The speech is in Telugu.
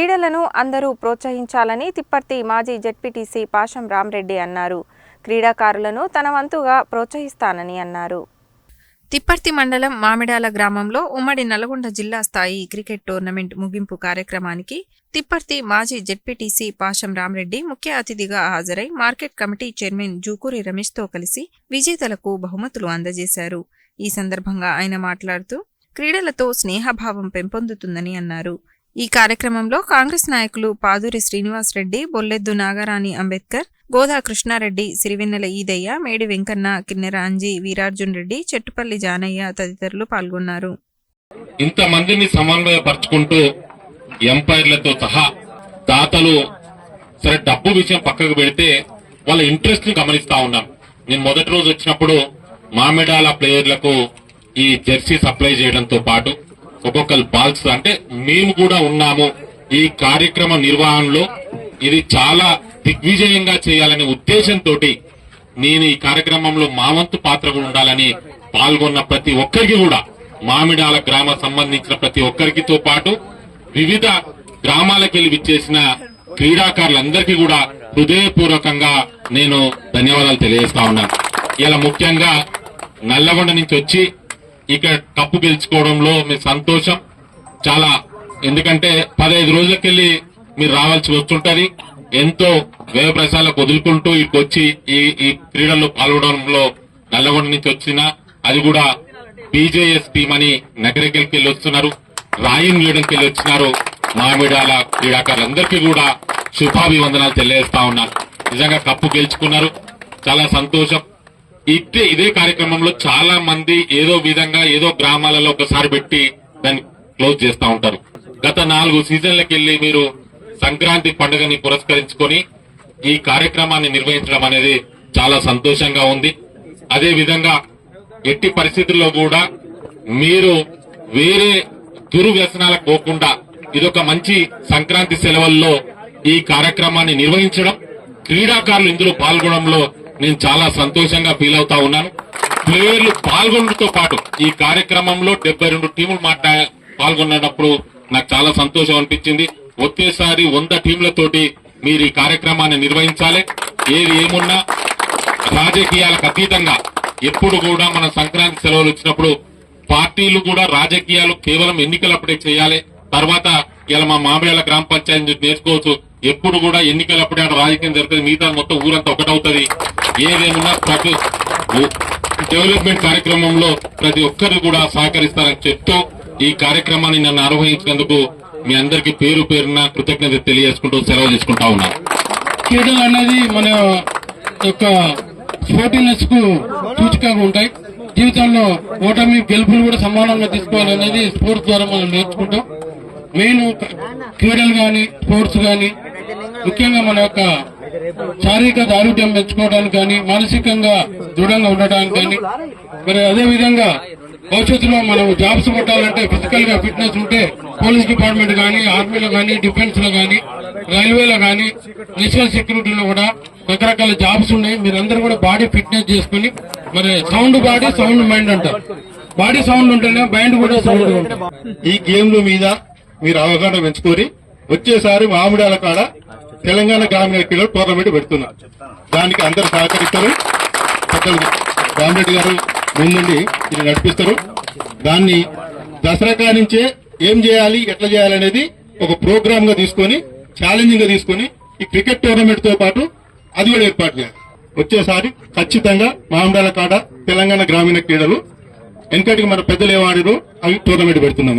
క్రీడలను అందరూ ప్రోత్సహించాలని తిప్పర్తి మాజీ జెడ్పీటీసీ పాషం రామ్రెడ్డి అన్నారు. క్రీడాకారులను తన వంతుగా ప్రోత్సహిస్తానని అన్నారు. తిప్పర్తి మండలం మామిడాల గ్రామంలో ఉమ్మడి నల్గొండ జిల్లా స్థాయి క్రికెట్ టోర్నమెంట్ ముగింపు కార్యక్రమానికి తిప్పర్తి మాజీ జెడ్పీటీసీ పాషం రామ్రెడ్డి ముఖ్య అతిథిగా హాజరై మార్కెట్ కమిటీ చైర్మన్ జూకూరి రమేష్తో కలిసి విజేతలకు బహుమతులు అందజేశారు. ఈ సందర్భంగా ఆయన మాట్లాడుతూ క్రీడలతో స్నేహభావం పెంపొందుతుందని అన్నారు. ఈ కార్యక్రమంలో కాంగ్రెస్ నాయకులు పాదూరి శ్రీనివాస్ రెడ్డి బొల్లెద్దు నాగరాణి అంబేద్కర్ గోదా కృష్ణారెడ్డి సిరివెన్నెల ఈదయ్య మేడి వెంకన్న కిన్నెర అంజి వీరార్జున్ రెడ్డి చెట్టుపల్లి జానయ్య తదితరులు పాల్గొన్నారు. ఇంతమందిని సమన్వయపరుచుకుంటూ ఎంపైర్లతో సహా దాతలు సరే డబ్బు విషయం పక్కకు పెడితే వాళ్ళ ఇంట్రెస్ట్ని గమనిస్తా ఉన్నాం. నేను మొదటి రోజు వచ్చినప్పుడు మామిడాల ప్లేయర్లకు ఈ జెర్సీ సప్లై చేయడంతో పాటు ఒక్కొక్కరు బాల్స్ అంటే మేము కూడా ఉన్నాము ఈ కార్యక్రమ నిర్వహణలో. ఇది చాలా దిగ్విజయంగా చేయాలనే ఉద్దేశంతో నేను ఈ కార్యక్రమంలో మా వంతు పాత్ర కూడా ఉండాలని పాల్గొన్న ప్రతి ఒక్కరికి కూడా మామిడాల గ్రామ సంబంధించిన ప్రతి ఒక్కరికితో పాటు వివిధ గ్రామాలకు వెళ్ళి విచ్చేసిన క్రీడాకారులందరికీ కూడా హృదయపూర్వకంగా నేను ధన్యవాదాలు తెలియజేస్తా ఉన్నాను ఇలా ముఖ్యంగా నల్లగొండ నుంచి వచ్చి ఇక్కడ కప్పు గెలుచుకోవడంలో మీ సంతోషం చాలా. ఎందుకంటే పదహైదు రోజులకెళ్ళి మీరు రావాల్సి వస్తుంటది. ఎంతో వ్యయ వదులుకుంటూ ఇక్కడొచ్చి ఈ ఈ క్రీడల్లో పాల్గొనడంలో నల్లగొండ నుంచి వచ్చిన అది కూడా బీజేఎస్ టీం అని నగరికెళ్ళి వెళ్ళి వస్తున్నారు. రాయిన్ గీయడానికి వెళ్ళి వచ్చినారు మామిడాల క్రీడాకారులందరికీ కూడా శుభాభివందనాలు తెలియజేస్తా ఉన్నారు. నిజంగా కప్పు గెలుచుకున్నారు. చాలా సంతోషం. ఇదే ఇదే కార్యక్రమంలో చాలా మంది ఏదో విధంగా ఏదో గ్రామాలలో ఒకసారి పెట్టి దాన్ని క్లోజ్ చేస్తూ ఉంటారు. గత నాలుగు సీజన్లకు వెళ్ళి మీరు సంక్రాంతి పండుగని పురస్కరించుకొని ఈ కార్యక్రమాన్ని నిర్వహించడం అనేది చాలా సంతోషంగా ఉంది. అదే విధంగా ఎట్టి పరిస్థితుల్లో కూడా మీరు వేరే దుర్వ్యసనాలకు పోకుండా ఇదొక మంచి సంక్రాంతి సెలవుల్లో ఈ కార్యక్రమాన్ని నిర్వహించడం క్రీడాకారులు ఇందులో పాల్గొనడంలో నేను చాలా సంతోషంగా ఫీల్ అవుతా ఉన్నాను. ప్లేయర్లు పాల్గొనడంతో పాటు ఈ కార్యక్రమంలో డెబ్బై రెండు టీములు మాట్లా పాల్గొన్నప్పుడు నాకు చాలా సంతోషం అనిపించింది. ఒకేసారి వంద టీంలతోటి మీరు ఈ కార్యక్రమాన్ని నిర్వహించాలి. ఏది ఏమున్నా రాజకీయాలకు అతీతంగా ఎప్పుడు కూడా మన సంక్రాంతి సెలవులు వచ్చినప్పుడు పార్టీలు కూడా రాజకీయాలు కేవలం ఎన్నికలప్పుడే చేయాలి. తర్వాత ఇలా మా మామయ్యల గ్రామ పంచాయతీ నేర్చుకోవచ్చు. ఎప్పుడు కూడా ఎన్నికలప్పుడే ఆడ రాజకీయం జరుగుతుంది. మిగతా మొత్తం ఊరంతా ఒకటవుతుంది. ఏదేమన్నా ప్రతి డెవలప్మెంట్ కార్యక్రమంలో ప్రతి ఒక్కరు కూడా సహకరిస్తారని చెప్తూ ఈ కార్యక్రమాన్ని నన్ను నిర్వహించినందుకు మీ అందరికీ పేరు పేరున కృతజ్ఞత తెలియజేసుకుంటూ సెలవు తీసుకుంటా ఉన్నా. క్రీడలు అనేది మన యొక్క స్పోర్టినెస్కు సూచికగా ఉంటాయి. జీవితంలో ఓటమి గెలుపులు కూడా సమానంగా తీసుకోవాలనేది స్పోర్ట్స్ ద్వారా మనం నేర్చుకుంటాం. మెయిన్ క్రీడలు కానీ స్పోర్ట్స్ కానీ ముఖ్యంగా మన యొక్క శారీరక ఆరోగ్యం పెంచుకోవడానికి కానీ మానసికంగా దృఢంగా ఉండడానికి కానీ మరి అదే విధంగా భవిష్యత్తులో మనం జాబ్స్ కొట్టాలంటే ఫిజికల్గా ఫిట్నెస్ ఉంటే పోలీస్ డిపార్ట్మెంట్ కానీ ఆర్మీలో కానీ డిఫెన్స్లో కానీ రైల్వేలో కానీ నేషనల్ సెక్యూరిటీలో కూడా రకరకాల జాబ్స్ ఉన్నాయి. మీరందరూ కూడా బాడీ ఫిట్నెస్ చేసుకుని మరి సౌండ్ బాడీ సౌండ్ మైండ్ అంటారు. బాడీ సౌండ్ ఉంటేనే మైండ్ కూడా సౌండ్ ఉంటుంది. ఈ గేమ్ల మీద మీరు అవగాహన పెంచుకొని వచ్చేసారి మామిడాల కాడ తెలంగాణ గ్రామీణ క్రీడలు టోర్నమెంట్ పెడుతున్నాం. దానికి అందరు సహకరిస్తారు. పెద్దలు రామరెడ్డి గారు ముందుండి ఇది నడిపిస్తారు. దాన్ని దసరా కానించే ఏం చేయాలి ఎట్లా చేయాలనేది ఒక ప్రోగ్రామ్గా తీసుకొని ఛాలెంజింగ్గా తీసుకొని ఈ క్రికెట్ టోర్నమెంట్తో పాటు అది కూడా ఏర్పాటు చేయాలి. వచ్చేసారి ఖచ్చితంగా మామిడాల కాడ తెలంగాణ గ్రామీణ క్రీడలు. వెనకటికి మన పెద్దలు ఏమాడారు అవి టోర్నమెంట్ పెడుతున్నాం